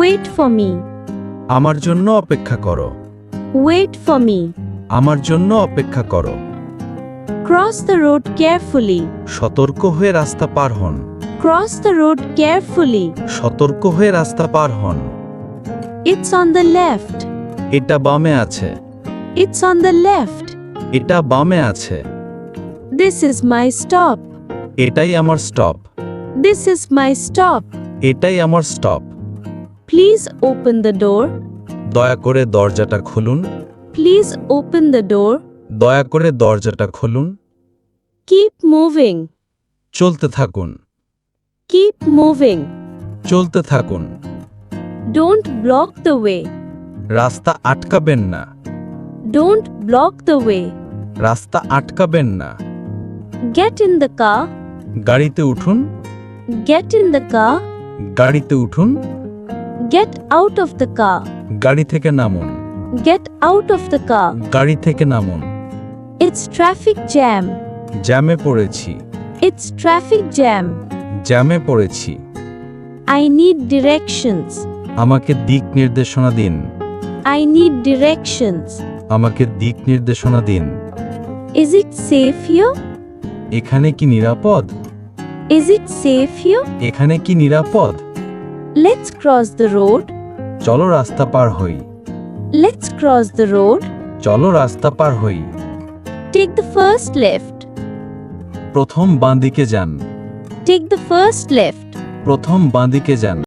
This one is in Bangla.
Wait for me. আমার জন্য অপেক্ষা করো Wait for me. আমার জন্য অপেক্ষা করো Cross the road carefully. সতর্ক হয়ে রাস্তা পার হন Cross the road carefully. সতর্ক হয়ে রাস্তা পার হন It's on the left. এটা বামে আছে It's on the left. এটা বামে আছে This is my stop. এটাই আমার stop This is my stop. এটাই আমার stop Please open the door. দয়া করে দরজাটা খুলুন Please open the door. দয়া করে দরজাটা খুলুন Keep moving. চলতে থাকুন Keep moving. চলতে থাকুন Don't block the way. রাস্তা আটকাবেন না Don't block the way. রাস্তা আটকাবেন না Get in the car. গাড়িতে উঠুন Get in the car. গাড়িতে উঠুন Get out of the car. গাড়ি থেকে নামুন Get out of the car. গাড়ি থেকে নামুন It's traffic jam. জ্যামে পড়েছি It's traffic jam. জ্যামে পড়েছি I need directions. আমাকে দিক নির্দেশনা দিন I need directions. আমাকে দিক নির্দেশনা দিন Is it safe here? এখানে কি নিরাপদ Is it safe here? এখানে কি নিরাপদ Let's cross the road. চলো রাস্তা পার হই Let's cross the road. চলো রাস্তা পার হই Take the first left. প্রথম বাঁদিকে যান Take the first left. প্রথম বাঁদিকে যান